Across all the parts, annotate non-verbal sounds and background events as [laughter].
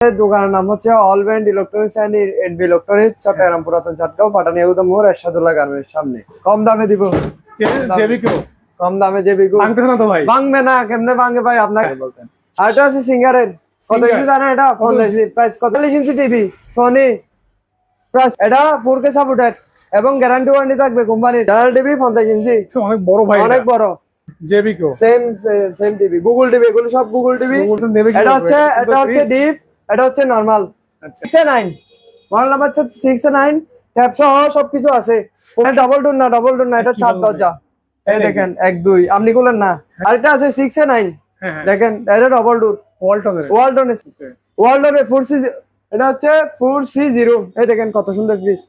দোকানের নাম হচ্ছে all brand electronics and NB electronics Chittagong পুরাতন চাটগাঁও পাটানি মোড় এরশাদুল্লাহ গার্মেন্টস সামনে। কম দামে দিব। কম দামে। যে বিকু। ভাঙতেছে না তো ভাই? ভাঙবে না কেমনে ভাঙবে ভাই আপনাকে? বলতেন। আর এটা হচ্ছে সিঙ্গারের। কত ইঞ্চি জানেন এটা? পঞ্চাশ প্রাইস কত ইঞ্চি? টিভি সোনি প্রাইস এটা ফোর কে সাপোর্টেড এবং গ্যারান্টি ওয়ারেন্টি থাকবে কোম্পানির জানাল টিভি পঞ্চাশ ইঞ্চি। অনেক বড় ভাই অনেক বড়। জেবি কেউ same same TV. Google TV এগুলো সব গুগল টিভি। এটা হচ্ছে এটা হচ্ছে ডিপ এটা হচ্ছে normal six nine model number হচ্ছে সিক্স নাইন ট্যাপ সহ সবকিছু আছে। ডবল ডোর না ডবল ডোর না এটা চার দরজা। এই দেখেন এক দুই। আপনি গুলেন না। আর এটা আছে সিক্স নাইন হ্যাঁ হ্যাঁ। দেখেন এটা ডবল ডোর ওয়ালটনের ওয়ালটন ওয়ালটন ফোর সি এটা হচ্ছে ফোর সি জিরো এই দেখেন কত সুন্দর ফ্রিজ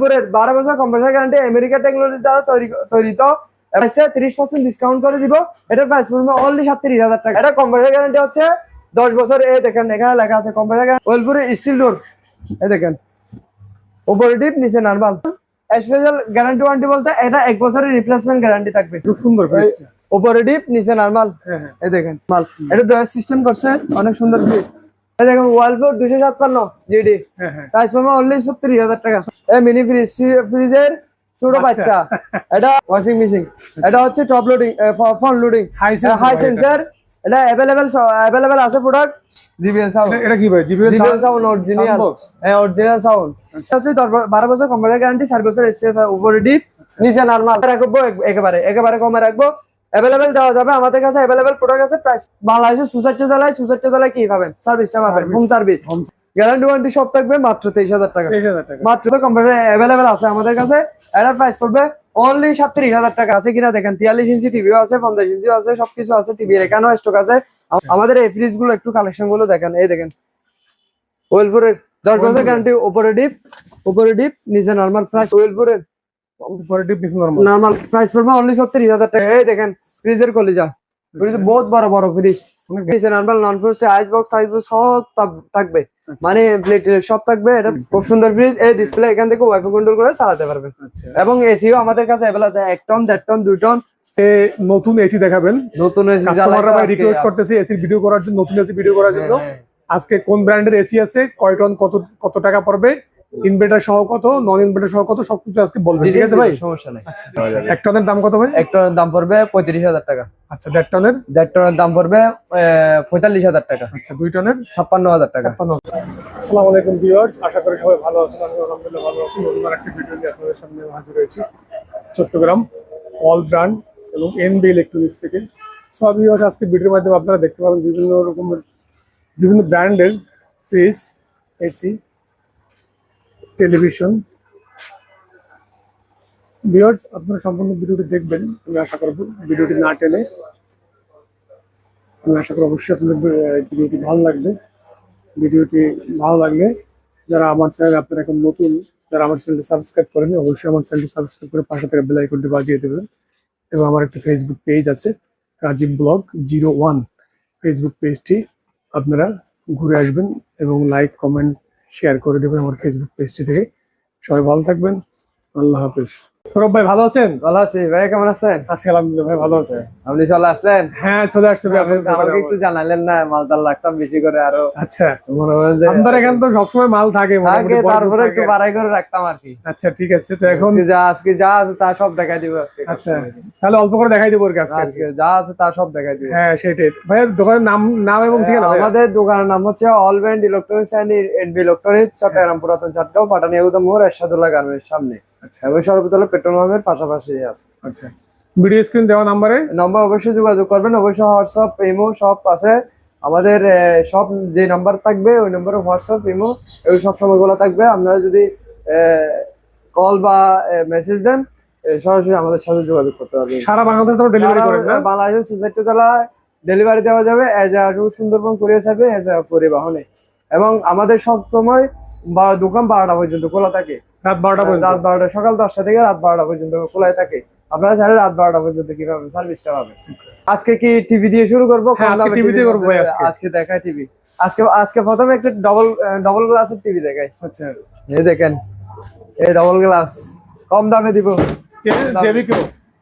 ফোরের বারো বছর কম্পিউটার গ্যারান্টি আমেরিকা টেকনোলজি দ্বারা তৈরি তৈরিত। প্রাইসটা তিরিশ পার্সেন্ট ডিসকাউন্ট করে দিব। এটার প্রাইস পড়বে অনলি সাতত্রিশ হাজার টাকা। এটা কম্পিউটার গ্যারান্টি হচ্ছে দশ বছর এই দেখেন এখানে লেখা আছে গ্যারান্টি ওয়েলপুরে স্টিল ডোর এই দেখেন। উপরে ডিপ নিচে নরমাল স্পেশাল গ্যারান্টি ওয়ারেন্টি বলতে এটা এক বছরের রিপ্লেসমেন্ট গ্যারান্টি থাকবে। খুব সুন্দর উপরে ডিপ নিচে নরমাল হ্যাঁ হ্যাঁ। এই দেখেন। মাল এটা ডয়ার সিস্টেম করছে অনেক সুন্দর ফ্রিজ এই দেখেন ওয়ালপুর দুশো সাতপান্ন জিডি পাবো অনলি সত্তর হাজার টাকা। এই মিনি ফ্রিজ ফ্রিজের ছোট বাচ্চা। এটা ওয়াশিং মেশিন এটা হচ্ছে top loading front loading high sensor এটা অ্যাভেলেবেল অ্যাভেলেবেল আছে প্রোডাক্ট জিবিএল সাউন্ড এটা- কি ভাই? JBL JBL sound original? হ্যাঁ অরিজিনাল সাউন্ড হচ্ছে ব- বারো বছর কম্পিউটার গ্যারান্টি 4 বছর স্টেপ ওভারডি নিচে নরমাল রাখব এক- একেবারে একেবারে কমে রাখব। অ্যাভেলেবেল দেওয়া যাবে। আমাদের কাছে অ্যাভেলেবেল প্রোডাক্ট আছে প্রাইস বাংলাদেশের সুসাইটি জেলায় সুসাইটি জেলায় কি পাবেন? সার্ভিসটা পাবেন হোম সার্ভিস গ্যারান্টি ওয়ারেন্টি সব থাকবে মাত্র তেইশ হাজার টাকা। মাত্র কম্পিউটার অ্যাভেলেবেল আছে আমাদের কাছে। এটার প্রাইস পড়বে অনলি সাতত্রিশ হাজার টাকা। আছে কিনা দেখেন? তিয়াল্লিশ ইঞ্চি টিভিও আছে পঞ্চাশ ইঞ্চিও আছে সবকিছু আছে টিভি এখানেও স্টক আছে। আমাদের এই ফ্রিজগুলো একটু কালেকশনগুলো দেখেন। এই দেখেন। ওয়েলপুরের দশ বছর গ্যারান্টি উপরে ডিপ উপরে ডিপ নিচে নর্মাল প্রাইস ওয়েলপুরের পরে ডিপ নিচে নরমাল নর্মাল প্রাইস পড়বে অনলি সত্তিরিশ হাজার টাকা। এই দেখেন ফ্রিজের কলিজা। ফ্রিজ বহুত বড় বড় fridge normal non frost ice box সব থাকবে। মানে প্লেট সব থাকবে। এটা খুব সুন্দর ফ্রিজ এই ডিসপ্লে এখান থেকে ওয়াইফাই কন্ট্রোল করে চালাতে পারবেন আচ্ছা। এবং এসিও আমাদের কাছে আছে। এক টন দেড় টন দুই টন এ নতুন এসি দেখাবেন। নতুন AC কাস্টমাররা ভাই আজকে- রিকোয়েস্ট করতেছে এসির ভিডিও করার জন্য নতুন এসি ভিডিও করার জন্য। হ্যাঁ, আজকে কোন ব্র্যান্ডের এসি আছে কয় টন কত কত টাকা পড়বে? ইনভার্টার সহ কত নন ইনভার্টার সহ কত সবকিছু আজকে বলবেন ঠিক আছে ভাই? সমস্যা নাই। আচ্ছা এক টনের দাম কত ভাই? এক টনের দাম পড়বে পঁয়ত্রিশ হাজার টাকা। আচ্ছা দেড় টনের? দেড় টনের দাম পড়বে পঁয়তাল্লিশ হাজার টাকা। আচ্ছা দুই টনের? ছাপ্পান্ন হাজার টাকা। ছাপ্পান্ন আসসালামু আলাইকুম ভিউয়ার্স আশা করি সবাই ভালো আছেন আমি আলহামদুলিল্লাহ ভালো আছি। নতুন একটা ভিডিও নিয়ে আপনাদের সামনে হাজির হয়েছি। চট্টগ্রাম অল ব্র্যান্ড এবং এনবি ইলেকট্রনিক্স থেকে। সো ভিউয়ার্স আজকে ভিডিওর মাধ্যমে আপনারা দেখতে পাবেন বিভিন্ন রকমের বিভিন্ন ব্র্যান্ডের ফ্রিজ এসি টেলিভিশন। ভিউয়ার্স আপনারা সম্পূর্ণ ভিডিওটি দেখবেন। আমি আশা করব ভিডিওটি না টেনে। আমি আশা করি অবশ্যই আপনাদের ভিডিওটি ভালো লাগবে। ভিডিওটি ভালো লাগলে যারা আমার চ্যানেল, আপনারা এখন নতুন, যারা আমার চ্যানেলটি সাবস্ক্রাইব করেন অবশ্যই আমার চ্যানেলটি সাবস্ক্রাইব করে পাশে থেকে বেল বাজিয়ে দেবেন। এবং আমার একটা ফেসবুক পেজ আছে, Rajib blog zero one. Facebook পেজটি আপনারা ঘুরে আসবেন এবং লাইক কমেন্ট শেয়ার করে দেবেন আমার ফেসবুক পেজটি থেকে। সবাই ভালো থাকবেন। আল্লাহ হাফিজ। সৌরভ ভাই ভালো আছেন? ভালো আছি। ভাই কেমন আছেন? আজকে আলহামদুলিল্লাহ ভাই ভালো আছে। আপনি চলে আসলেন? হ্যাঁ চলে আসছে ভাই আমাকে একটু জানালেন না মালদার লাগতাম বেশি করে আরও। আচ্ছা। হয় আমাদের এখানে তো সবসময় মাল থাকে তারপরে একটু বাড়াই করে রাখতাম আর কি। আচ্ছা ঠিক আছে তো এখন যা আজকে যা আছে তা সব দেখাই দিব আজকে। আচ্ছা তাহলে অল্প করে দেখাই দেবো ওর কাছে আজকে যা আছে তা সব দেখাই দিব। হ্যাঁ সেটাই। ভাইয়া দোকানের নাম নাম এবং ঠিকানা ভাইয়া? আমাদের দোকানের নাম হচ্ছে all brand electronics NB electronics Chittagong পুরাতন চাটগাঁও পাটানি এগুদম মোড় এরশাদুল্লাহ গার্মেন্টস সামনে। আচ্ছা। এবং সর্বতলে পেট্রোল পাম্পের পাশাপাশি আছে। আচ্ছা। ভিডিও স্ক্রিন দেওয়া নাম্বারে? নম্বর অবশ্যই যোগাযোগ করবেন অবশ্যই হোয়াটসঅ্যাপ ইমো সব আছে। আমাদের সব যে নাম্বার থাকবে ওই নম্বরে হোয়াটসঅ্যাপ ইমো এই সব সময়গুলো থাকবে। আপনারা যদি কল বা মেসেজ দেন সরাসরি আমাদের সাথে যোগাযোগ করতে পারবেন। সারা বাংলাদেশ তো ডেলিভারি করেন না? বাংলাদেশের সোসাইটি তলায় ডেলিভারি দেওয়া যাবে S A Sundarban courier service S A পরিবহনে। এবং আমাদের সব সময় দোকান বারোটা পর্যন্ত খোলা থাকে। রাত বারোটা পর্যন্ত রাত বারোটা সকাল দশটা থেকে রাত বারোটা পর্যন্ত খোলা থাকে। আপনারা চাইলে রাত বারোটা পর্যন্ত কি পাবেন সার্ভিসটা পাবেন? আজকে কি টিভি দিয়ে শুরু করব? হ্যাঁ, আজকে দিয়ে করব আজকে। দেখায় টিভি আজকে আজকে প্রথমে একটা ডবল ডবল গ্লাসের টিভি দেখাই। আচ্ছা। এই দেখেন এই ডবল গ্লাস কম দামে দিব।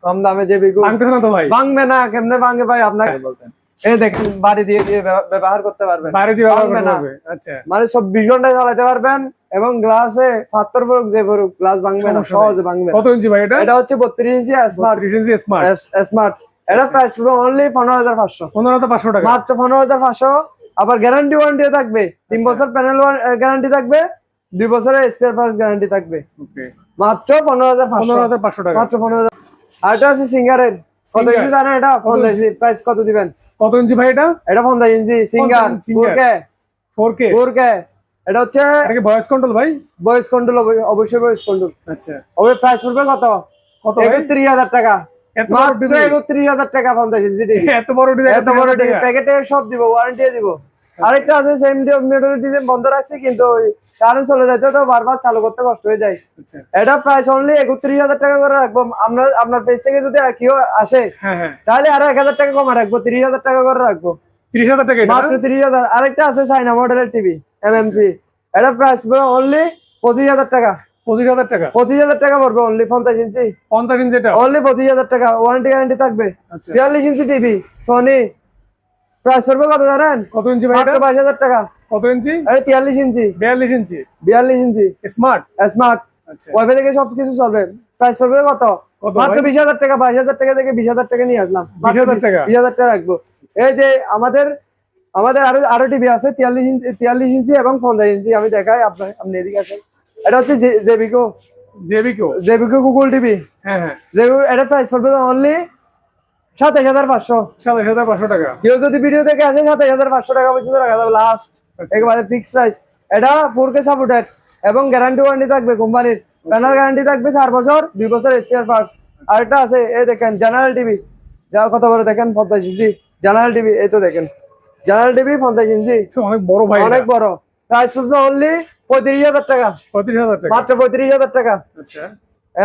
কম দামে যে বিকু। ভাঙতেছে না তো ভাই? ভাঙবে না কেমনে ভাঙবে ভাই? আপনাকে বলতেন। এই দেখেন বাড়ি দিয়ে দিয়ে ব্যবহার করতে পারবেন। বাইরে দিয়ে ব্যবহার করতে পারবে আচ্ছা। মানে চব্বিশ ঘন্টায় চালাতে পারবেন এবং গ্লাসে পাথর পড়ুক যে পড়ুক গ্লাস ভাঙবে না সহজে ভাঙবে কত ইঞ্চি ভাই এটা? এটা হচ্ছে বত্রিশ ইঞ্চি স্মার্ট বত্রিশ ইঞ্চি স্মার্ট স্মার্ট এটা প্রাইস পড়বে অনলি পনেরো হাজার পাঁচশো। পনেরো হাজার পাঁচশো টাকা। মাত্র পনেরো হাজার পাঁচশো। আবার গ্যারান্টি ওয়ারেন্টিও থাকবে। তিন আচ্ছা। বছর প্যানেল গ্যারান্টি থাকবে। দুই বছরের স্পেয়ার পার্টস গ্যারান্টি থাকবে। ওকে। মাত্র পনেরো হাজার পাঁচশো। পনেরো হাজার পাঁচশো টাকা। মাত্র পনেরো হাজার আর এটা আছে সিঙ্গারের কত ইঞ্চি জানেন এটা? পঞ্চাশ প্রাইস কত দিবেন? কত ইঞ্চি ভাই এটা? এটা পঞ্চাশ ইঞ্চি Singer 50 Singer। Four K. Four K? Four K. এটা হচ্ছে এটাকে বয়স ভয়েস কন্ট্রোল ভাই? ভয়েস কন্ট্রোল অবশ্যই বয়স কন্ট্রোল আচ্ছা। ওই প্রাইস পড়বে কত? কত ভাই? একত্রিশ হাজার টাকা। এত বড় ডিজাইন হাজার টাকা পঞ্চাশ ইঞ্চি এত বড় ডিজাইন এত বড় টিভি প্যাকেটে সব দিব ওয়ারেন্টি দিব। আরেকটা আছে সেম ডিজাইন বন্ধ রাখছি কিন্তু কারণ চলে যাইতে তো বারবার চালু করতে কষ্ট হয়ে যায়। আচ্ছা। এটা প্রাইস অনলি একত্রিশ হাজার টাকা করে রাখব। আমরা আপনার পেজ থেকে যদি কেউ আসে হ্যাঁ হ্যাঁ। তাহলে আরও এক হাজার টাকা কমে রাখব তিরিশ হাজার টাকা করে রাখব। তিরিশ হাজার টাকা মাত্র তিরিশ হাজার। আরেকটা আছে চাইনা মডেলের টিভি এমএমসি এটা প্রাইস অনলি পঁচিশ হাজার টাকা। পঁচিশ হাজার টাকা? পঁচিশ হাজার টাকা পড়বে অনলি পঞ্চাশ ইঞ্চি। পঞ্চাশ ইঞ্চি অনলি পঁচিশ হাজার টাকা। ওয়ারেন্টি গ্যারান্টি থাকবে। আচ্ছা। বিয়াল্লিশ ইঞ্চি টিভি সোনি প্রাইস পড়বে কত জানেন? কত ইঞ্চি ভাই এটা? বাইশ হাজার টাকা। কত ইঞ্চি? আরে তিয়াল্লিশ ইঞ্চি। বিয়াল্লিশ ইঞ্চি। বিয়াল্লিশ ইঞ্চি। স্মার্ট? স্মার্ট। আচ্ছা। ওয়াইফাই থেকে সবকিছু চলবে। প্রাইস পড়বে কত? মাত্র ভাই? বিশ হাজার টাকা বাইশ হাজার টাকা থেকে বিশ হাজার টাকা নিয়ে আসলাম। 20,000 টাকা? বিশ হাজার টাকা রাখব। এই যে আমাদের আমাদের আরও আরও টিভি আছে তিয়াল্লিশ ইঞ্চি তিয়াল্লিশ ইঞ্চি এবং পঞ্চাশ ইঞ্চি। আমি দেখাই আপনার আপনি এদিকে আসেন। এটা হচ্ছে জেবিকো। জেবি কেউ জেবিকো গুগল টিভি। হ্যাঁ হ্যাঁ। জেবিকো এটা প্রাইস পড়বে অনলি সাতাশ হাজার পাঁচশো। সাতাশ হাজার পাঁচশো টাকা। কেউ যদি ভিডিও থেকে আসে সাতাশ হাজার পাঁচশো টাকা পর্যন্ত রাখা যাবে লাস্ট আচ্ছা। একেবারে ফিক্স প্রাইস এটা ফোর কে সাপোর্টেড এবং গ্যারান্টি ওয়ারেন্টি থাকবে কোম্পানির প্যানাল গ্যারান্টি থাকবে চার বছর দুই বছর স্পেয়ার পার্টস আরেকটা আছে এই দেখেন জেনারেল টিভি যা কত বড় দেখেন পঞ্চাশ ইঞ্চি জেনারেল টিভি এই তো দেখেন। জেনারেল টিভি পঞ্চাশ ইঞ্চি আচ্ছা, অনেক বড় ভাই অনেক বড়। প্রাইস শুধু অনলি পঁয়ত্রিশ হাজার টাকা। পঁয়ত্রিশ হাজার টাকা। মাত্র পঁয়ত্রিশ হাজার টাকা। আচ্ছা।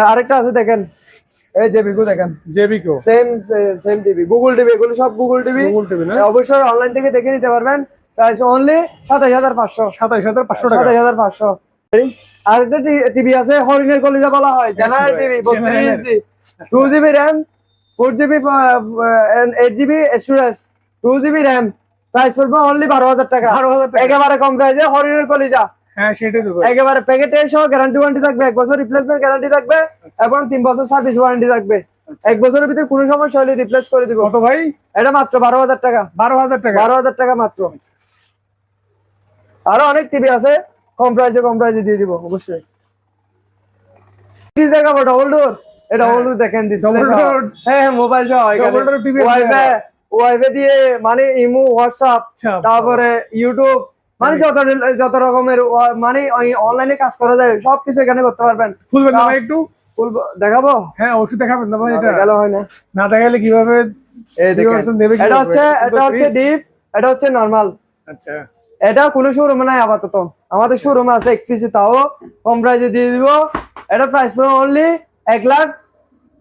আরেকটা আছে দেখেন। এই দেখেন। JB same same TV Google TV এগুলো সব গুগল টিভি গুগল টিভি না? অবশ্যই অনলাইন থেকে দেখে নিতে পারবেন। প্রাইস অনলি সাতাশ হাজার পাঁচশো। সাতাশ হাজার পাঁচশো টাকা। সাতাশ হাজার পাঁচশো। আরেকটা টিভি আছে হরিণের কলিজা বলা হয়। জেনারেল টিভি বত্রিশ General। Inch two GB RAM four GB and eight GB storage two GB RAM price পড়বে অনলি বারো হাজার টাকা। বারো হাজার টাকা। একেবারে কম প্রাইসে হরিণের কলিজা। হ্যাঁ সেটাই তো একেবারে প্যাকেটে সহ গ্যারান্টি ওয়ারেন্টি থাকবে এক বছর রিপ্লেসমেন্ট গ্যারান্টি থাকবে এবং তিন বছর সার্ভিস ওয়ারেন্টি থাকবে। এক বছরের ভিতরে কোনো সমস্যা হলে রিপ্লেস করে দিব। কত ভাই? এটা মাত্র বারো হাজার টাকা। বারো হাজার টাকা? বারো হাজার টাকা মাত্র। আরও অনেক টিভি আছে কম প্রাইসে কম প্রাইসে দিয়ে দিব অবশ্যই। টিভি দেখাবো ডবল ডোর এটা ডবল ডোর দেখেন door? হ্যাঁ মোবাইল সহ ওয়াইফাই ওয়াইফাই দিয়ে মানে ইমো হোয়াটসঅ্যাপ আচ্ছা। তারপরে ইউটিউব মানে যত যত রকমের মানে অনলাইনে কাজ করা যায় সবকিছু এখানে করতে পারবেন। খুলবেন না একটু? ফুল- দেখাবো? হ্যাঁ ওষুধ দেখাবেন না ভাই এটা? গেল হয় না। না দেখালে কীভাবে এটা হচ্ছে এটা হচ্ছে ডিপ এটা হচ্ছে নরমাল আচ্ছা। এটা কোনো শোরুমে নাই আপাতত। আমাদের শোরুমে আছে এক পিসে তাও কম প্রাইসে দিয়ে দিব। এটা প্রাইস পড়বে অনলি এক লাখ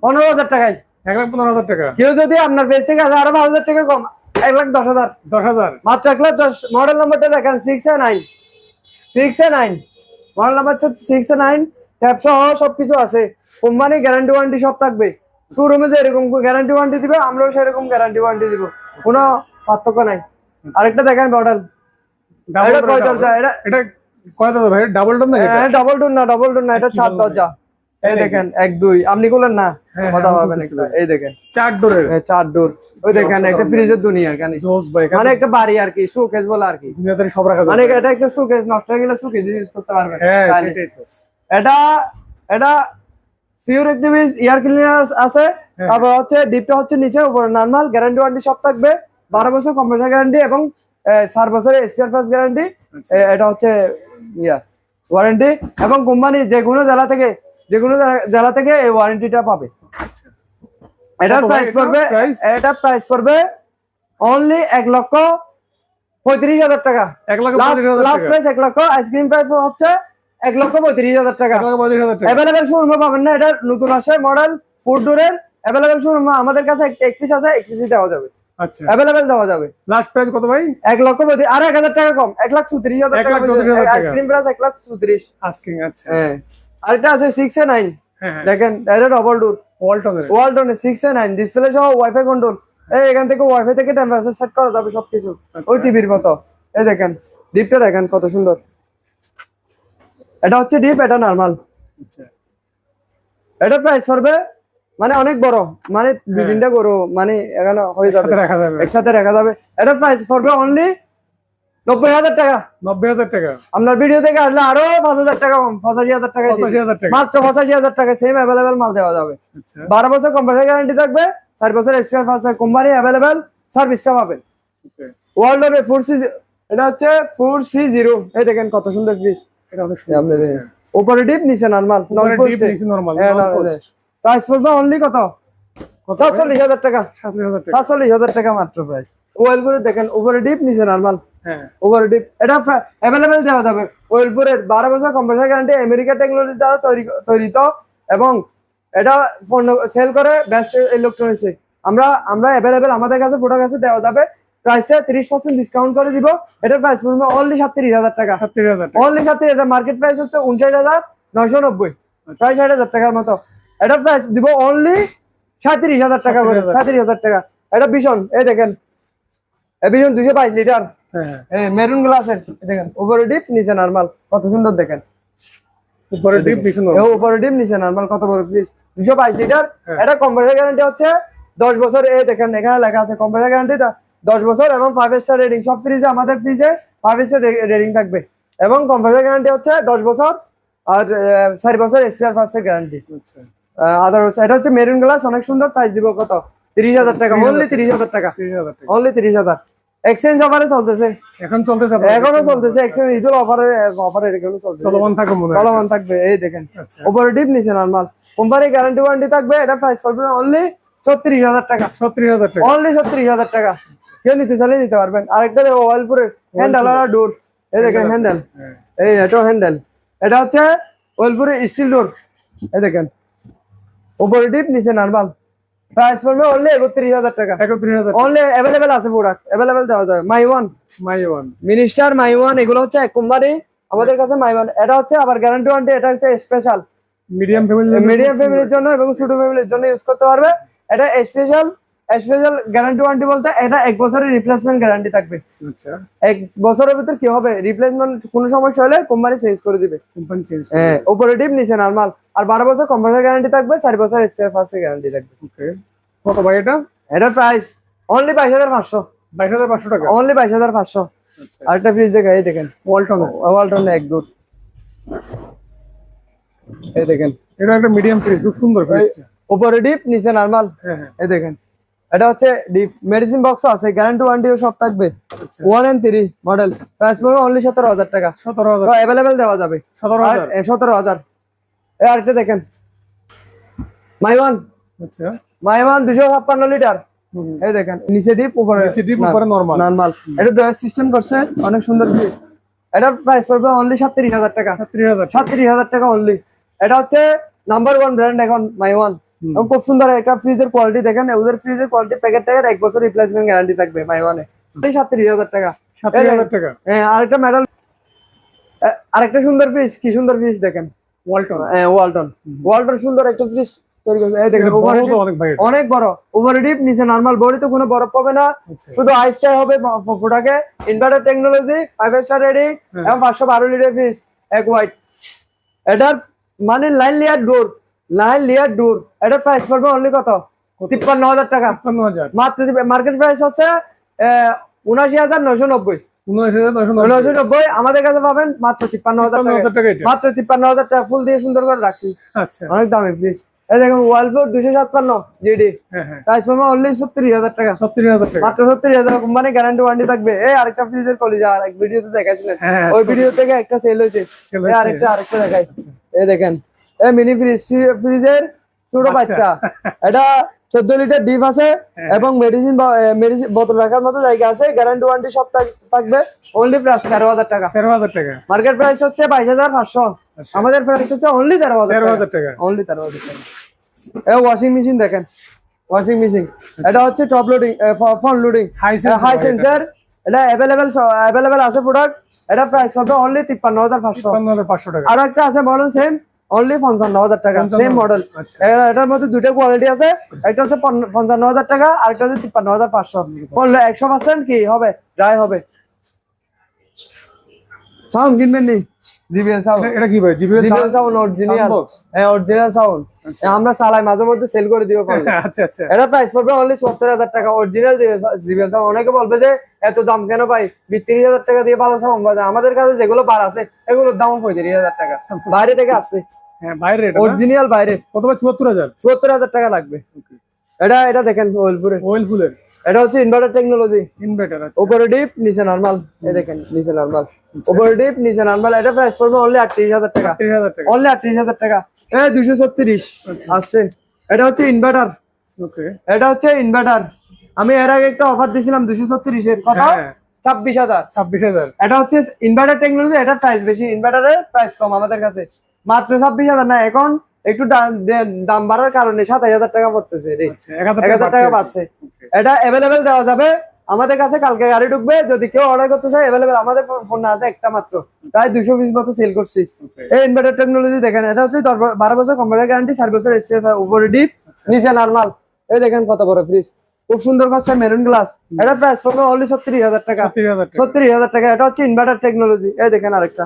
পনেরো হাজার টাকায়। এক লাখ পনেরো হাজার টাকা। কেউ যদি আপনার পেজ থেকে আসে আরও পাঁচ হাজার টাকা কম। এক লাখ দশ হাজার। দশ হাজার। মাত্র এক লাখ দশ মডেল নাম্বারটা দেখেন six A nine six A nine model number হচ্ছে সিক্স এ নাইন ট্যাপ সহ সবকিছু আছে। কোম্পানি গ্যারান্টি ওয়ারেন্টি সব থাকবে। শোরুমে যে এরকম গ্যারান্টি ওয়ারেন্টি দিবে আমরাও সেরকম গ্যারান্টি ওয়ারেন্টি দিব। কোনো পার্থক্য নাই। আরেকটা দেখেন মডেল এটা কয় দরজা? এটা এটা কয় দাদা ভাই? ডাবল ডোর না হ্যাঁ ডাবল ডোর না ডাবল ডোর না এটা চার দরজা। এই দেখেন এক দুই। আপনি করলেন না? হ্যাঁ, কথা হ্যাঁ, পাবেন। এই দেখেন। চার ডোরের। চার ডোর। ওই দেখেন একটা ফ্রিজের দুনিয়া ভাই মানে একটা বাড়ি আর কি শোকেস বলে আর কি। দুনিয়াতে সব রাখা মানে এটা একটা শোকেস নষ্ট হয়ে গেলে শোকেস ইউজ করতে পারবেন। হ্যাঁ এটা এটা ফিউর ক্লিনার আছে। তারপর হচ্ছে ডিপটা হচ্ছে নিচে উপরে নর্মাল গ্যারান্টি ওয়ারেন্টি সব থাকবে। বারো বছর কম্পিউটার গ্যারান্টি এবং চার বছরের স্পেয়ার পার্টস গ্যারান্টি আচ্ছা। এটা হচ্ছে ইয়া ওয়ারেন্টি এবং কোম্পানি যে কোনো জেলা থেকে যে কোনো জেলা- থেকে এই ওয়ারেন্টিটা পাবে। আচ্ছা। এটার প্রাইস পড়বে এটা প্রাইস পড়বে অনলি এক লক্ষ পঁয়ত্রিশ হাজার টাকা। এক হাজার লাস্ট প্রাইস এক লক্ষ আইসক্রিম প্রাইস হচ্ছে এক লক্ষ পঁয়ত্রিশ হাজার টাকা। অ্যাভেলেবেল শোরুমে পাবেন না এটা নতুন আসে মডেল ফুড ডোরের অ্যাভেলেবেল শোরুম আমাদের কাছে এক- পিস আছে এক পিসই দেওয়া যাবে। আচ্ছা। অ্যাভেলেবেল দেওয়া যাবে। লাস্ট প্রাইস কত ভাই? এক লক্ষ পঁয়ত্রিশ আর এক হাজার টাকা কম এক লাখ চৌত্রিশ হাজার টাকা। আইসক্রিম প্রাইস এক লাখ চৌত্রিশ আস্কিং আচ্ছা। হ্যাঁ। আরেকটা আছে সিক্স এ নাইন হ্যাঁ হ্যাঁ। দেখেন এটা ডবল ডোর ওয়ালটনের ওয়ালটনের সিক্স এ নাইন ডিসপ্লে সহ ওয়াইফাই কন্ট্রোল এই এখান থেকে ওয়াইফাই থেকে টেম্পারেচার সেট করা যাবে সবকিছু। আচ্ছা। ওই টিভির মতো। এই দেখেন ডিপটা দেখেন কত সুন্দর। এটা হচ্ছে ডিপ এটা নরমাল আচ্ছা। এটা প্রাইস পড়বে মানে অনেক বড়। মানে দুই তিনটা গরু মানে এখানে হয়ে যাবে। হাতে রাখা যাবে। একসাথে রাখা যাবে। এটা প্রাইস পড়বে অনলি নব্বই হাজার টাকা। নব্বই হাজার টাকা। আপনার ভিডিও থেকে আসলে আরও পাঁচ হাজার টাকা কম পঁচাশি হাজার টাকা পঁচাশি হাজার টাকা। মাত্র পঁচাশি হাজার টাকা সেম অ্যাভেলেবেল মাল দেওয়া যাবে। আচ্ছা। বারো বছর কোম্পানি গ্যারান্টি থাকবে চার বছর স্পেয়ার পার্টস কোম্পানি অ্যাভেলেবেল সার্ভিসটা পাবেন। ওয়ার্ল্ড অফ ফোর সি এটা হচ্ছে ফোর সি জিরো এই দেখেন কত সুন্দর পিস এটা অনেক সুন্দর উপরে ডিপ নিচে নর্মাল deep, নিচে হ্যাঁ, non-post। প্রাইস পড়বে অনলি কত? সাতচল্লিশ হাজার টাকা। সাতচল্লিশ হাজার টাকা। মাত্র প্রাইস ওয়েল করে দেখেন উপরে ডিপ নিচে নর্মাল হ্যাঁ ওভার ডিপ এটা অ্যাভেলেবেল দেওয়া যাবে। ওয়েলফোরের বারো বছর গ্যারান্টি আমেরিকা টেকনোলজি দ্বারা তৈরি তৈরিত এবং এটা ফোন সেল করে বেস্ট ইলেকট্রনিক্স আমরা আমরা অ্যাভেলেবেল আমাদের কাছে দেওয়া যাবে। প্রাইসটা তিরিশ পার্সেন্ট ডিসকাউন্ট করে দিব। এটার প্রাইস পড়বে অনলি সাতত্রিশ হাজার টাকা। সাতত্রিশ হাজার অনলি সাতত্রিশ হাজার। মার্কেট প্রাইস হচ্ছে উনষাট হাজার নয়শো নব্বই। প্রায় ষাট হাজার টাকার মতো। প্রাইস দিব অনলি সাঁত্রিশ হাজার টাকা করে। 37,000 সাঁত্রিশ হাজার টাকা। এটা ভীষণ এই দেখেন। ভীষণ দুশো বাইশ লিটার। হ্যাঁ। হ্যাঁ মেরুন গ্লাসের দেখেন উপরে ডিপ নিচে নরমাল কত সুন্দর দেখেন। উপরে ডিপ পিছনে এ উপরে ডিপ নিচে নরমাল কত বড় ফ্রিজ দুশো বাইশ লিটার। এটা কম্পিউটার গ্যারান্টি হচ্ছে দশ বছর। এ দেখেন এখানে লেখা আছে কম্পিউটার গ্যারান্টি দশ বছর এবং ফাইভ স্টার রেটিং সব ফ্রিজে আমাদের ফ্রিজে ফাইভ স্টার রেটিং থাকবে। এবং কম্পিউটার গ্যারান্টি হচ্ছে দশ বছর আর আহ, চার বছর স্পেয়ার পার্টসের গ্যারান্টি আচ্ছা। আদার্স এটা হচ্ছে মেরুন গ্লাস অনেক সুন্দর প্রাইস দিব কত? তিরিশ হাজার টাকা অনলি তিরিশ হাজার টাকা। তিরিশ হাজার টাকা। অনলি তিরিশ হাজার। এক্সচেঞ্জ অফারে চলতেছে। এখন চলতেছে এখনও চলতেছে এক্সচেঞ্জ ঈদুল অফারে অফারে এগুলো চলছে চলমান থাকো মনে চলমান থাকবে এই দেখেন। উপরে ডিপ নিচে নরমাল কোম্পানি গ্যারান্টি ওয়ারেন্টি থাকবে এটা প্রাইস পড়বে অনলি ছত্রিশ হাজার টাকা। ছত্রিশ হাজার টাকা। অনলি ছত্রিশ হাজার টাকা। কেউ নিতে চাইলে নিতে পারবেন। আরেকটা দেখো ওয়ালপুরের হ্যান্ডেল আর ডোর এই দেখেন হ্যান্ডেল হ্যাঁ। এই এটাও হ্যান্ডেল এটা হচ্ছে ওয়ালপুরের স্টিল ডোর এই দেখেন। উপরে ডিপ নিচে নরমাল প্রাইস পড়বে অনলি একত্রিশ হাজার টাকা। একত্রিশ হাজার অনলি অ্যাভেলেবেল আছে প্রোডাক্ট অ্যাভেলেবেল দেওয়া যাবে my one my one Minister my one এগুলো হচ্ছে এক কোম্পানি আমাদের কাছে মাই ওয়ান এটা হচ্ছে আবার গ্যারান্টি ওয়ারেন্টি এটা হচ্ছে স্পেশাল মিডিয়াম ফ্যামিলি মিডিয়াম ফ্যামিলির জন্য এবং ছোট ফ্যামিলির জন্য ইউজ করতে পারবে। এটা স্পেশাল স্পেশাল গ্যারান্টি ওয়ারেন্টি বলতে এটা এক বছরের রিপ্লেসমেন্ট গ্যারান্টি থাকবে। আচ্ছা। এক বছরের ভিতর কি হবে? রিপ্লেসমেন্ট কোনো সমস্যা হলে কোম্পানি চেঞ্জ করে দিবে। কোম্পানি চেঞ্জ হ্যাঁ অপারেটিভ নিচে নরমাল আর বারো বছর কম্পিউটার গ্যারান্টি থাকবে চার বছর স্পেয়ার পার্টসের গ্যারান্টি থাকবে। ওকে কত ভাই এটা? এটার প্রাইস অনলি বাইশ হাজার পাঁচশো। বাইশ হাজার পাঁচশো টাকা? অনলি বাইশ হাজার পাঁচশো। আচ্ছা। আরেকটা ফ্রিজ দেখে এই দেখেন। ওয়ালটন ওয়ালটন এক দূর এই দেখেন। এটা একটা মিডিয়াম ফ্রিজ খুব সুন্দর ফ্রিজটা উপরে ডিপ নিচে নরমাল হ্যাঁ হ্যাঁ। এই দেখেন। এটা হচ্ছে ডিপ মেডিসিন বক্স আছে গ্যারান্টি ওয়ারেন্টিও সব থাকবে। One and three model price পড়বে অনলি সতেরো হাজার টাকা। সতেরো হাজার। অ্যাভেলেবেল দেওয়া যাবে। সতেরো হাজার। সতেরো হাজার। এই আরেকটা দেখেন। মাই ওয়ান আচ্ছা। মাই ওয়ান দুশো ছাপ্পান্ন লিটার। এই দেখেন নিচে ডিপ উপরে নিচে deep, উপরে normal। নর্মাল এটা ড্রয়ার সিস্টেম করছে অনেক সুন্দর পিস এটার প্রাইস পড়বে অনলি সাতত্রিশ হাজার টাকা। সাতত্রিশ হাজার টাকা। সাতত্রিশ হাজার টাকা অনলি এটা হচ্ছে নাম্বার ওয়ান ব্র্যান্ড এখন মাই ওয়ান হুম। এবং খুব সুন্দর একটা ফ্রিজের কোয়ালিটি দেখেন। ওদের ফ্রিজের কোয়ালিটি প্যাকেট টাকার এক বছর রিপ্লেসমেন্ট গ্যারান্টি থাকবে মাই ওয়ানে সাতত্রিশ হাজার টাকা। টাকা। হ্যাঁ আরেকটা মেডাল আরেকটা সুন্দর ফ্রিজ কি সুন্দর ফ্রিজ দেখেন? ওয়ালটন হ্যাঁ, ওয়ালটন ওয়ালটন সুন্দর একটা ফ্রিজ তৈরি করছে। এই দেখেন অনেক বড়। ওভার ডিপ নিচে নর্মাল বডি তো কোনো বরফ পাবে না। আচ্ছা। শুধু আইসটাই হবে ফোটাকে। Inverter technology five star rating. এবং পাঁচশো বারো লিটার ফ্রিজ এক হোয়াইট এটার মানে line layer door line layer door. এটার প্রাইস পড়বে অনলি কত? তিপ্পান্ন হাজার টাকা। মাত্র মার্কেট প্রাইস হচ্ছে উনাশি হাজার নয়শো নব্বই। নয়শো নব্বই। আমাদের কাছে পাবেন মাত্র তিপ্পান্ন হাজার টাকা। এটা। মাত্র তিপ্পান্ন হাজার টাকা ফুল দিয়ে সুন্দর করে রাখছি। আচ্ছা। অনেক দামি প্লিজ এই দেখুন ওয়ালপুর দুশো সাতান্ন জিডি হ্যাঁ হ্যাঁ। প্রাইস পড়বে অনলি সত্তরিশ হাজার টাকা। ছত্রিশ হাজার টাকা। মাত্র সত্তর হাজার কোম্পানি গ্যারান্টি ওয়ারেন্টি থাকবে। এই আরেকটা ফ্রিজের কলিজা আর এক ভিডিওতে দেখাছিলেন হ্যাঁ, ওই ভিডিও থেকে একটা সেল হয়েছে। হয়েছে। আরেকটা আরেকটা দেখাই। এই দেখেন। মিনি ফ্রিজ ফ্রিজের ছোট বাচ্চা। এটা চোদ্দ লিটার ডিপ আছে হ্যাঁ। এবং মেডিসিন মেডিসিন বোতল রাখার মতো জায়গা আছে। গ্যারান্টি ওয়ারেন্টি সব থাকবে। অনলি প্রাইস তেরো হাজার টাকা। তেরো হাজার টাকা। মার্কেট প্রাইস হচ্ছে বাইশ হাজার পাঁচশো। আচ্ছা। আমাদের প্রাইস হচ্ছে অনলি তেরো হাজার তেরো হাজার টাকা। অনলি তেরো হাজার টাকা। এই ওয়াশিং মেশিন দেখেন। ওয়াশিং মেশিন এটা হচ্ছে top loading front loading high. Sensor এটা। অ্যাভেলেবেল অ্যাভেলেবেল আছে প্রোডাক্ট এটা প্রাইস হবে অনলি তিপ্পান্ন হাজার পাঁচশো। পাঁচশো টাকা। আর একটা আছে মডেল সেম অনলি পঞ্চান্ন হাজার টাকা সেম মডেল আচ্ছা। এটার মধ্যে দুটো কোয়ালিটি আছে একটা হচ্ছে পঞ্চান্ন হাজার টাকা আর একটা হচ্ছে তিপ্পান্ন হাজার পাঁচশো করলে একশো পার্সেন্ট কি? হবে ড্রাই হবে। সাউন্ড কিনবেন নি? জিবিএল সাউন্ড এটা- এটা কি ভাই? জিবিএল জিবিএল সাউন্ড অরিজিনাল হ্যাঁ অরিজিনাল সাউন্ড আমরা চালাই মাঝে মধ্যে সেল করে দিব [laughs] আচ্ছা আচ্ছা। এটা প্রাইস পড়বে অনলি সত্তর হাজার টাকা। অরিজিনাল জিবিএল সাউন্ড অনেকে বলবে যে এত দাম কেন পাই বিত্রিশ হাজার টাকা দিয়ে ভালো সাউন্ড বাজে আমাদের কাছে যেগুলো বার আছে এগুলোর দাম পঁয়ত্রিশ হাজার টাকা। বাইরে থেকে আসছে। হ্যাঁ বাইরে? অরিজিনাল বাইরে কত চুয়াত্তর হাজার? চুয়াত্তর হাজার টাকা লাগবে। এটা এটা দেখেন ওয়েলপুরে ওয়েল ফুলের এটা হচ্ছে ইনভার্টার টেকনোলজি ইনভার্টার আচ্ছা। উপরে ডিপ নিচে নরমাল এই দেখেন নিচে নরমাল উপরে ডিপ নিচে নরমাল এটা প্রাইস পড়বে অনলি আটত্রিশ হাজার টাকা। তিরিশ হাজার টাকা। অনলি আটত্রিশ হাজার টাকা। এই দুশো ছত্রিশ। আসছে। এটা হচ্ছে ইনভার্টার ওকে এটা হচ্ছে ইনভার্টার আমি এর আগে একটা অফার দিছিলাম দুশো ছত্রিশের। কত? হ্যাঁ। ছাব্বিশ হাজার। ছাব্বিশ হাজার। এটা হচ্ছে ইনভার্টার টেকনোলজি এটা প্রাইস বেশি। ইনভার্টারের প্রাইস কম আমাদের কাছে। মাত্র ছাব্বিশ হাজার না এখন একটু দাম বাড়ার কারণে সাতাশ হাজার টাকা পড়তেছে আচ্ছা এক হাজার টাকা বাড়ছে। এটা অ্যাভেলেবেল দেওয়া যাবে। আমাদের কাছে কালকে গাড়ি ঢুকবে। যদি কেউ অর্ডার করতে চায় অ্যাভেলেবেল আমাদের ফোন আছে একটা মাত্র। প্রায় দুশো পিস মতো সেল করছি। এই ইনভার্টার টেকনোলজি দেখেন এটা হচ্ছে বারো বছর কম্পিউটার গ্যারান্টি চার বছর উপরে ডিপ নিচে নরমাল এই দেখেন কত বড় ফ্রিজ খুব সুন্দর করছে মেরুন গ্লাস এটা প্রাইস পড়বে অনলি সত্তরিশ হাজার টাকা। তিরিশ হাজার টাকা। সত্তরিশ হাজার টাকা। এটা হচ্ছে ইনভার্টার টেকনোলজি এই দেখেন আরেকটা।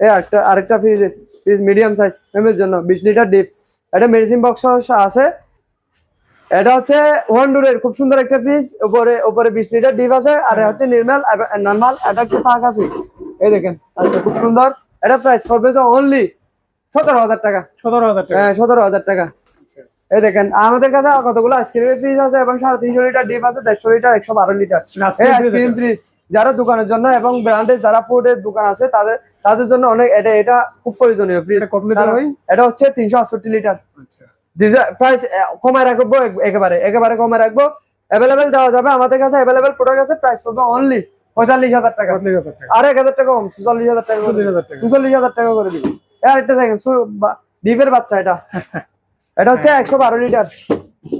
এই আরেকটা আরেকটা ফ্রিজ ফ্রিজ মিডিয়াম সাইজ ফ্যামিলির জন্য বিশ লিটার ডিপ এটা মেডিসিন বক্স আছে। এটা হচ্ছে ওয়ান ডোরের খুব সুন্দর একটা ফ্রিজ উপরে উপরে বিশ লিটার ডিপ আছে আর হচ্ছে নির্মাল নর্মাল এটা একটু পাক আছে? এই দেখেন আরেকটা খুব সুন্দর। এটা প্রাইস পড়বে তো অনলি সতেরো হাজার টাকা। সতেরো হাজার টাকা। হ্যাঁ সতেরো হাজার টাকা। আচ্ছা। এই দেখেন আমাদের কাছে কতগুলো আইসক্রিমের ফ্রিজ আছে এবং সাড়ে তিনশো লিটার ডিপ আছে দেড়শো লিটার একশো বারো লিটার আইসক্রিম ফ্রিজ যারা দোকানের জন্য এবং ব্র্যান্ডের যারা ফুডের দোকান আছে তাদের তাদের জন্য অনেক এটা এটা খুব প্রয়োজনীয় ফ্রিজ এটা কত লিটার ভাই? এটা হচ্ছে তিনশো আটষট্টি লিটার। আচ্ছা। প্রাইস কমায় রাখব এক- একেবারে একেবারে কমায় রাখব। অ্যাভেলেবেল দেওয়া যাবে আমাদের কাছে অ্যাভেলেবেল প্রোডাক্ট আছে প্রাইস পড়বে অনলি পঁয়তাল্লিশ হাজার টাকা। আর এক হাজার টাকা কম চুচল্লিশ হাজার টাকা চুচল্লিশ হাজার টাকা। করে দিবি। আরেকটা দেখেন ডিপের বাচ্চা এটা। এটা হচ্ছে একশো বারো লিটার।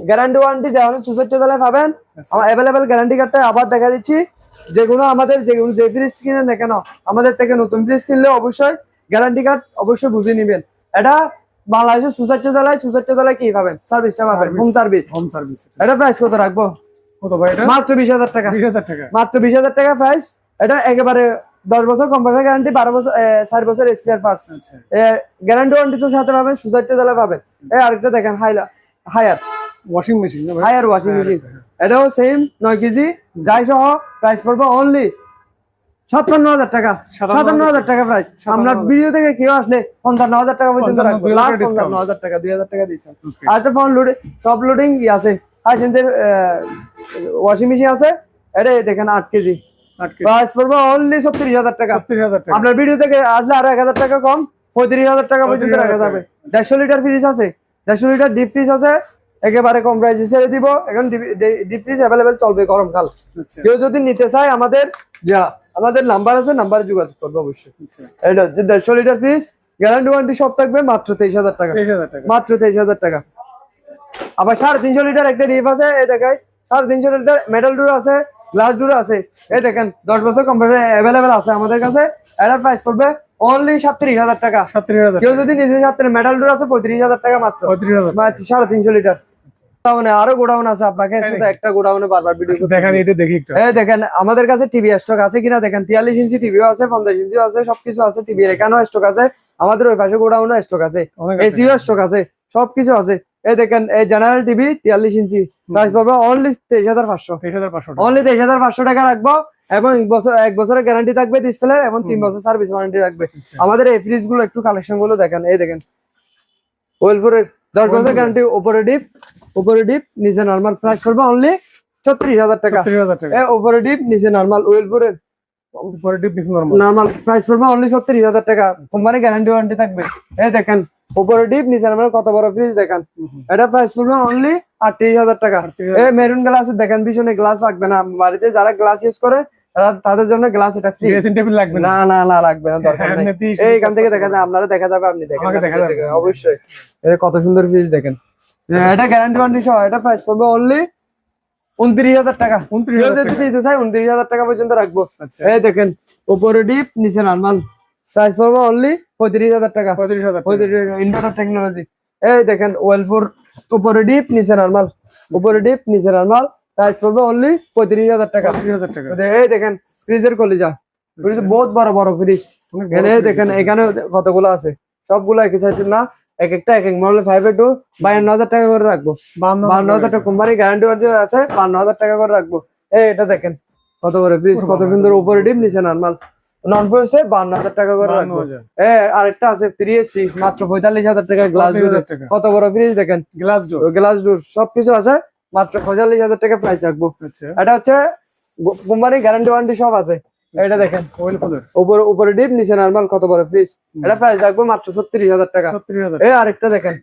গ্যারান্টি ওয়ারেন্টি যেমন চৌষট্টি তলায় পাবেন। অ্যাভেলেবেল গ্যারান্টি কার্ডটা আবার দেখা দিচ্ছি। যেগুলো আমাদের যেগুলো যে ফ্রিজ কিনেন না কেন আমাদের থেকে নতুন ফ্রিজ কিনলে অবশ্যই গ্যারান্টি কার্ড অবশ্যই বুঝে নিবেন। এটা বাংলাদেশের সুচারটি তলায় সুচারটি তলায় কি পাবেন? সার্ভিসটা পাবেন হোম সার্ভিস হোম সার্ভিস এটা প্রাইস কত রাখব? কত ভাই এটা? মাত্র বিশ হাজার টাকা। বিশ হাজার টাকা। মাত্র বিশ হাজার টাকা প্রাইস এটা একেবারে দশ বছর কম্পিউটার গ্যারান্টি বারো বছর চার বছর স্পেয়ার পার্টস গ্যারান্টি ওয়ারেন্টি তো সাথে পাবেন সুজারটি তলা পাবেন। এই আরেকটা দেখেন হাইলা Haier washing machine Haier washing machine এটাও সেম নয় কেজি। ড্রাই সহ প্রাইস পড়বে অনলি সাতান্ন হাজার টাকা। সাতান্ন হাজার টাকা প্রাইস আমরা ভিডিও থেকে কেউ আসলে পঞ্চান্ন হাজার টাকা পর্যন্ত পঞ্চান্ন, দুই হাজার টাকা দুই হাজার আর একটা ফোন লোডিং টপ লোডিং আছে। হাইসেন্সের ওয়াশিং মেশিন আছে। এটা দেখেন আট কেজি। প্রাইস পড়বে অনলি ছত্রিশ হাজার টাকা। আপনার ভিডিও থেকে আসলে আরও এক হাজার টাকা কম। পঁয়ত্রিশ হাজার টাকা পর্যন্ত 35,000 রাখা যাবে। দেড়শো লিটার ফ্রিজ আছে। দেড়শো লিটার ডিপ ফ্রিজ আছে। একেবারে কম প্রাইসে ছেড়ে দিব। এখন ডিপ ফ্রিজ অ্যাভেলেবেল চলবে গরমকাল। আচ্ছা। কেউ যদি নিতে চায় আমাদের যা আমাদের নাম্বার আছে নাম্বারে যোগাযোগ করবে অবশ্যই। এটা হচ্ছে দেড়শো লিটার ফ্রিজ গ্যারান্টি ওয়ারেন্টি সব থাকবে মাত্র তেইশ হাজার টাকা। মাত্র তেইশ হাজার টাকা। আবার সাড়ে তিনশো লিটার একটা ডিপ আছে এই দেখাই। সাড়ে তিনশো লিটার মেটাল ডোর আছে গ্লাস ডোর আছে। এই দেখেন দশ বছর কম্পিউটার অ্যাভেলেবেল আছে আমাদের কাছে। এটার প্রাইস পড়বে অনলি সাতত্রিশ হাজার টাকা। সাতত্রিশ হাজার কেউ যদি নিজে সাথে মেটাল ডোর আছে পঁয়ত্রিশ হাজার টাকা মাত্র। পঁয়ত্রিশ হাজার টাকা। মাত্র সাড়ে তিনশো লিটার গোডাউনে আরও গোডাউন আছে আপনাকে শুধু একটা গোডাউনে বারবার ভিডিও আচ্ছা, দেখান এটা দেখি একটু। এই দেখেন আমাদের কাছে টিভি স্টক আছে কিনা দেখেন তিয়াল্লিশ ইঞ্চি টিভিও আছে পঞ্চাশ ইঞ্চিও আছে সবকিছু আছে টিভি এখানেও স্টক আছে আমাদের ওই পাশে গোডাউনে স্টক আছে। এসিও স্টক আছে সবকিছু আছে। এই দেখেন এই জেনারেল টিভি তিয়াল্লিশ ইঞ্চি। প্রাইস পড়বে অনলি তেইশ হাজার পাঁচশো। তেইশ হাজার পাঁচশো টাকা। অনলি তেইশ হাজার পাঁচশো টাকা রাখব এবং এক বছর এক বছরের গ্যারান্টি থাকবে ডিসপ্লে এবং তিন বছর সার্ভিস ওয়ারেন্টি থাকবে। আচ্ছা। আমাদের এই ফ্রিজগুলো একটু কালেকশনগুলো দেখেন এই দেখেন। ওয়েলফোরের দশ বছর গ্যারান্টি উপরে ডিপ উপরে ডিপ নিচে নর্মাল প্রাইস পড়বে অনলি ছত্রিশ হাজার টাকা। এ উপরে ডিপ নিচে নর্মাল ওয়েলফোরের উপরে ডিপ নিচে নরমাল নর্মাল প্রাইস পড়বে অনলি ছত্রিশ হাজার টাকা। কোম্পানি গ্যারান্টি ওয়ারেন্টি থাকবে। এই দেখেন উপরে ডিপ নিচে নর্মাল কত বড় ফ্রিজ দেখেন। এটা প্রাইস পড়বে অনলি আটত্রিশ হাজার টাকা। 38,000 এই মেরুন গ্লাস দেখেন পিছনে গ্লাস লাগবে না। বাড়িতে যারা গ্লাস ইউজ করে তাদের জন্য গ্লাস এটা ফ্রি ড্রেসিং টেবিল লাগবে না। না না লাগবে না দরকার নেই। এমনিতেই এইখান থেকে দেখা যায় আপনারা দেখা যাবে আপনি দেখেন। আমাকে দেখা যাবে। অবশ্যই। এই কত সুন্দর ফ্রিজ দেখেন। এটা গ্যারান্টি ওয়ারেন্টি সহ এটা প্রাইস পড়বে অনলি উনত্রিশ হাজার টাকা। 29,000 কেউ যদি দিতে চাই উনত্রিশ হাজার টাকা পর্যন্ত রাখব। আচ্ছা। এই দেখেন উপরে ডিপ নিচে নর্মাল প্রাইস পড়বে অনলি পঁয়ত্রিশ হাজার টাকা। পঁয়ত্রিশ হাজার। পঁয়ত্রিশ ইনভার্টার টেকনোলজি এই দেখেন ওয়েলফোর উপরে ডিপ নিচে নর্মাল উপরে ডিপ নিচে নর্মাল প্রাইস পড়বে অনলি পঁয়ত্রিশ হাজার টাকা। পঁয়ত্রিশ হাজার টাকা। এই দেখেন ফ্রিজের কলিজা। ফ্রিজ বহুত বড় বড় ফ্রিজ এখানে দেখেন। এখানে কতগুলো আছে? সবগুলো একই সাইজের না? এক একটা এক এক মডেল ফাইভ টু বায়ান্ন হাজার টাকা করে রাখব। বান্ন হাজার টাকা কোম্পানি গ্যারান্টি আছে বান্ন হাজার টাকা করে রাখব। এই এটা দেখেন কত করে ফ্রিজ কত সুন্দর উপরে ডিম নিচে নর্মাল নন ফ্রস্টে বান্ন হাজার টাকা করে রাখব। এ আরেকটা আছে থ্রি সিক্স মাত্র পঁয়তাল্লিশ হাজার টাকা গ্লাস 45,000 কত বড় ফ্রিজ দেখেন? গ্লাস ডোর গ্লাস ডোর সবকিছু আছে। মাত্র পঁয়তাল্লিশ হাজার টাকা প্রাইস রাখব। আচ্ছা। এটা হচ্ছে কোম্পানি গ্যারান্টি ওয়ারেন্টি সব আছে। এটা দেখেন। উপরে উপরে ডিপ নিচে নর্মাল কত বড় ফ্রিজ এটা প্রাইস রাখব মাত্র ছত্রিশ হাজার টাকা। এই আরেকটা দেখেন।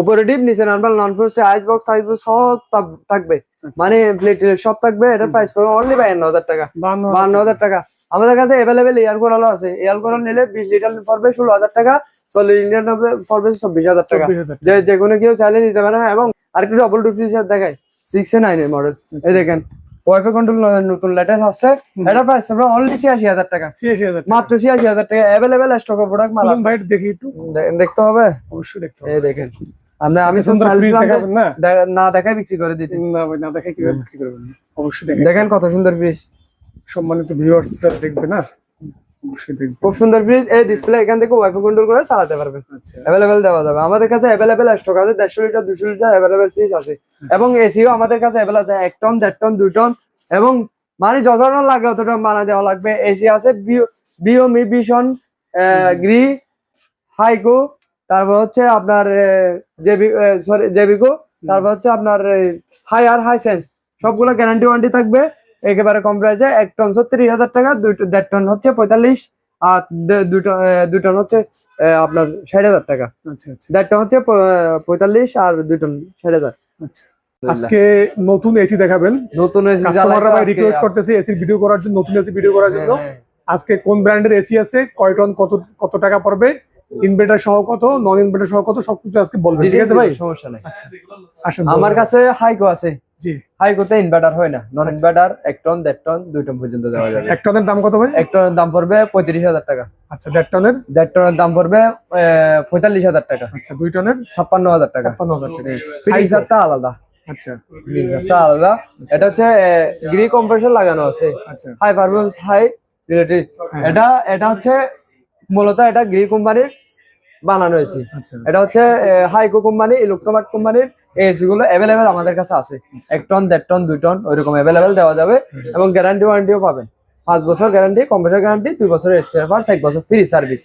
উপরে ডিপ নিচে নর্মাল নন ফ্রস্টে আইস বক্স টাইস সব থাকবে। মানে প্লেট সব থাকবে এটা প্রাইস পড়বে অনলি বায়ান্ন হাজার টাকা। বান্ন হাজার টাকা। আমাদের কাছে অ্যাভেলেবেল এয়ার কোরালও আছে। এয়ার কোরাল নিলে বিশ লিটার পড়বে ষোলো হাজার টাকা চল্লিশ লিটার পড়বে চব্বিশ হাজার টাকা। যে যে কোনো কেউ চাইলে নিতে পারে এবং আরেকটু ডবল টু ফ্রিজ দেখায় সিক্স এ নাইন এর মডেল এই দেখেন ওয়াইফাই কন্ট্রোল নতুন লেটেস্ট আসছে। এটা প্রাইস পড়বে অনলি ছিয়াশি হাজার টাকা। ছিয়াশি হাজার মাত্র ছিয়াশি হাজার টাকা। অ্যাভেলেবেল স্টক অফ প্রোডাক্ট মাল আছে। দেখি একটু। দেখতে হবে? অবশ্যই দেখতে হবে। এই দেখেন আমরা আমি না? না দেখাই বিক্রি করে দিতে। না ভাই না দেখে কীভাবে বিক্রি করবেন? অবশ্যই দেখেন দেখেন কত সুন্দর ফ্রিজ সম্মানিত ভিউয়ার্সরা দেখবে না? খুব সুন্দর ফ্রিজ এই ডিসপ্লে এখান থেকে ওয়াইফাই কন্ট্রোল করে চালাতে পারবেন। আচ্ছা। অ্যাভেলেবেল দেওয়া যাবে। আমাদের কাছে অ্যাভেলেবেল স্টক আছে দেড়শো লিটার দুশো লিটার অ্যাভেলেবেল ফ্রিজ আছে। এবং এসিও আমাদের কাছে অ্যাভেলেবল আছে এক টন দেড় টন দুই টন এবং মানে যত টন লাগে অতটা মানা দেওয়া লাগবে। এসি আছে বিওমি বিশন গ্রি হাইকো তারপর হচ্ছে আপনার জেবি সরি জেবিকো তারপর হচ্ছে আপনার হাই আর হাই সেন্স সবগুলো গ্যারান্টি ওয়ারেন্টি থাকবে। একেবারে কম প্রাইসে এক টন ছত্রিশ হাজার টাকা দুই দেড় টন হচ্ছে পঁয়তাল্লিশ আর দুই টন হচ্ছে আপনার ষাট হাজার টাকা। আচ্ছা আচ্ছা। দেড় টন হচ্ছে পঁয়তাল্লিশ আর দুই টন ষাট হাজার। আচ্ছা। আজকে নতুন এসি দেখাবেন। নতুন AC কাস্টমাররা ভাই রিকোয়েস্ট করতেছে এসির ভিডিও করার জন্য নতুন এসি ভিডিও করার জন্য। হ্যাঁ, আজকে কোন ব্র্যান্ডের এসি আছে কয় টন কত কত টাকা পড়বে ইনভার্টার সহ কত নন ইনভার্টার সহ কত সবকিছু আজকে বলবেন ঠিক আছে ভাই? সমস্যা নাই। আচ্ছা আমার কাছে হাইকো আছে। জি। হাইকোতে ইনভার্টার হয় না। নন ইনভার্টার এক টন দেড় টন দুই টন পর্যন্ত দেওয়া যাবে। এক টনের দাম কত ভাই? এক টনের দাম পড়বে পঁয়ত্রিশ হাজার টাকা। আচ্ছা দেড় টনের দেড় টনের দাম পড়বে পঁয়তাল্লিশ হাজার টাকা। আচ্ছা দুই টনের ছাপ্পান্ন হাজার টাকা। ছাপ্পান্ন হাজার টাকা। ফিটিং চার্টটা আলাদা। আচ্ছা। আলাদা। এটা হচ্ছে গ্রি কম্প্রেসর লাগানো আছে। আচ্ছা। হাই পারফরমেন্স হাই রিলেটিভ এটা এটা হচ্ছে মূলত এটা গ্রি কোম্পানির বানানো হয়েছে। আচ্ছা। এটা হচ্ছে হাইকো কোম্পানি ইলেকট্রোমার্ট কোম্পানির এসি গুলো অ্যাভেলেবেল আমাদের কাছে আছে। এক টন দেড় টন দুই টন ওইরকম অ্যাভেলেবেল দেওয়া যাবে এবং গ্যারান্টি ওয়ারেন্টিও পাবেন। পাঁচ বছর গ্যারান্টি কম্পিউটার গ্যারান্টি দুই বছরের স্পেয়ার পার্টস এক বছর ফ্রি সার্ভিস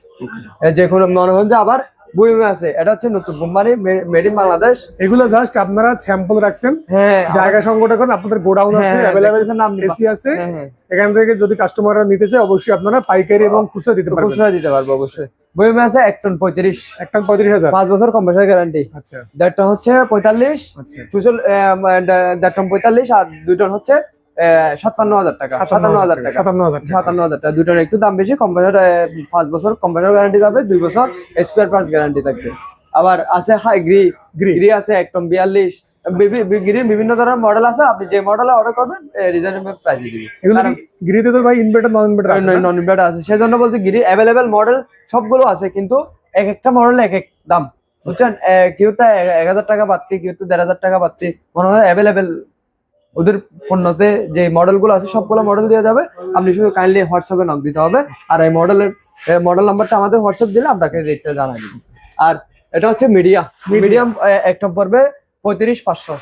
যে কোনো মনে হন যে আবার বুইমে আছে এটা হচ্ছে নতুন কোম্পানি মেড ইন বাংলাদেশ। এগুলো জাস্ট আপনারা স্যাম্পল রাখছেন হ্যাঁ। জায়গা সংকট এখন আপনাদের গোডাউন আছে হ্যাঁ, অ্যাভেলেবেল দেখতেছেন নাম এসি আছে। হ্যাঁ, হ্যাঁ। এখান থেকে যদি কাস্টমাররা নিতে চায় অবশ্যই আপনারা পাইকারি এবং খুচরা দিতে পারবেন। খুচরা দিতে পারব অবশ্যই। বুইমে আছে এক টন পঁয়ত্রিশ। একটা পঁয়ত্রিশ হাজার। পাঁচ বছর কম্পিউটার গ্যারান্টি আচ্ছা। দেড় টন হচ্ছে পঁয়তাল্লিশ আচ্ছা। চুচল দেড় টন পঁয়তাল্লিশ আর দুই টন হচ্ছে সাতান্ন হাজার টাকা সাতান্ন হাজার টাকা সাতান্ন হাজার টাকা। সাতান্ন হাজার টাকা। দুটোর একটু দাম বেশি কম্পিউটার পাঁচ বছর কম্পিউটার গ্যারান্টি যাবে দুই বছর স্পেয়ার পার্টস গ্যারান্টি থাকবে। আবার আছে হাই গ্রি গ্রি আছে একদম বিয়াল্লিশ। বিভিন্ন ধরনের মডেল আছে আপনি যে মডেলে অর্ডার করবেন রিজনেবল প্রাইসে দিবি। এগুলো কি তো ভাই ইনভার্টার নন ইনভার্টার আছে? নন ইনভার্টার আছে। সেজন্য বলছি গিরি অ্যাভেলেবেল মডেল সবগুলো আছে কিন্তু এক একটা মডেল এক এক দাম। বুঝছেন? কেউটা এক হাজার টাকা বাড়তি কেউটা দেড় হাজার টাকা বাড়তি মনে হয় অ্যাভেলেবেল ওদের পণ্যতে যে মডেলগুলো আছে সবগুলো মডেল দেওয়া যাবে। আপনি শুধু কাইন্ডলি হোয়াটসঅ্যাপে নক দিতে হবে। আর এই মডেলের মডেল নাম্বারটা আমাদের হোয়াটসঅ্যাপ দিলে আপনাকে রেটটা জানাই দিব। আর এটা হচ্ছে মিডিয়া মিডিয়াম একটা পড়বে পঁয়ত্রিশ পাঁচশো।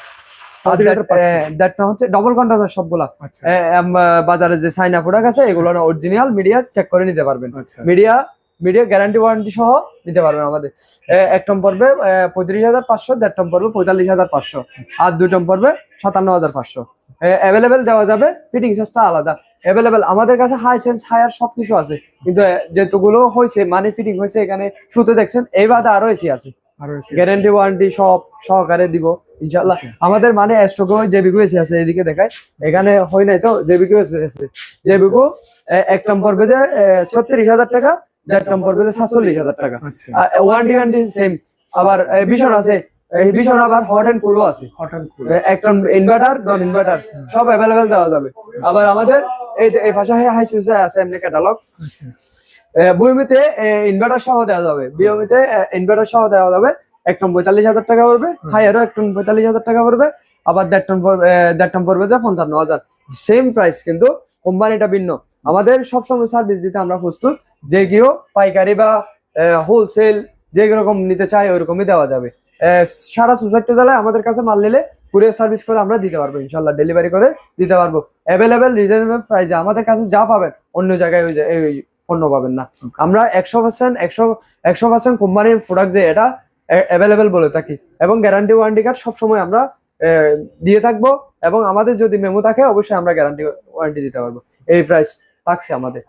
আর 35,500 দ্যাটটা হচ্ছে ডবল কন্ট্রাক্টার সবগুলা। আচ্ছা। বাজারে যে সাইনা প্রোডাক্ট আছে এগুলো অরিজিনাল মিডিয়া চেক করে নিতে পারবেন। আচ্ছা মিডিয়া মিডিয়া গ্যারান্টি ওয়ারেন্টি সহ নিতে পারবেন আমাদের। এক টন পড়বে পঁয়ত্রিশ হাজার পাঁচশো দেড় টন পড়বে পঁয়তাল্লিশ হাজার পাঁচশো। আর দুই টন পড়বে সাতান্ন হাজার পাঁচশো। অ্যাভেলেবেল দেওয়া যাবে ফিটিং চার্জটা আলাদা। অ্যাভেলেবেল আমাদের কাছে হাই সেন্স হায়ার সবকিছু আছে। কিন্তু যেহেতুগুলো হয়েছে মানে ফিটিং হয়েছে এখানে শুতে দেখছেন এই বাদে আরও এসি আছে। গ্যারান্টি ওয়ারেন্টি সব সহকারে দিব ইনশাল্লাহ আমাদের মানে স্টক জেবিকো এসে আছে এদিকে দেখায় এখানে হয় নাই তো জেবিকো এসে আছে। জেবিকো এক পড়বে যে ছত্রিশ হাজার টাকা পড়বে সাতচল্লিশ হাজার টাকা। আচ্ছা। ওয়ারেন্টি গ্যারান্টি সেম আবার এ, ভীষণ আছে। ভীষণ আবার হট কুলও আছে। হট অ্যান্ড কুল এ, এক টন ইনভার্টার নন ইনভার্টার সব অ্যাভেলেবেল দেওয়া যাবে। আবার আমাদের এই এই পাশে হাই সুইচে আছে এমনি ক্যাটালগ আচ্ছা। বইমিতে ইনভার্টার সহ দেওয়া যাবে। বিওমিতে ইনভার্টার সহ দেওয়া যাবে। এক টন পঁয়তাল্লিশ হাজার টাকা পড়বে। হায়ারও এক টন পঁয়তাল্লিশ হাজার টাকা পড়বে। আবার দেড় টন দেড় টন পড়বে যে পঞ্চান্ন হাজার। সেম প্রাইস কিন্তু কোম্পানিটা ভিন্ন। আমাদের সবসময় সার্ভিস দিতে আমরা প্রস্তুত যে কেউ পাইকারি বা হোলসেল যে রকম নিতে চাই ওইরকমই দেওয়া যাবে। সারা চৌষট্টি জেলায় আমাদের কাছে মাল নিলে কুরিয়ার সার্ভিস করে আমরা দিতে পারব ইনশাল্লাহ ডেলিভারি করে দিতে পারব। অ্যাভেলেবেল রিজনেবল প্রাইসে আমাদের কাছে যা পাবেন অন্য জায়গায় ওই পণ্য পাবেন না। আমরা একশো পার্সেন্ট একশো একশো পার্সেন্ট কোম্পানির প্রোডাক্ট দিয়ে এটা অ্যাভেলেবেল বলে থাকি। এবং গ্যারান্টি ওয়ারেন্টি কার্ড সবসময় আমরা দিয়ে থাকব এবং আমাদের যদি মেমো থাকে, অবশ্যই আমরা গ্যারান্টি ওয়ারেন্টি দিতে পারব। এই প্রাইস থাকছে আমাদের।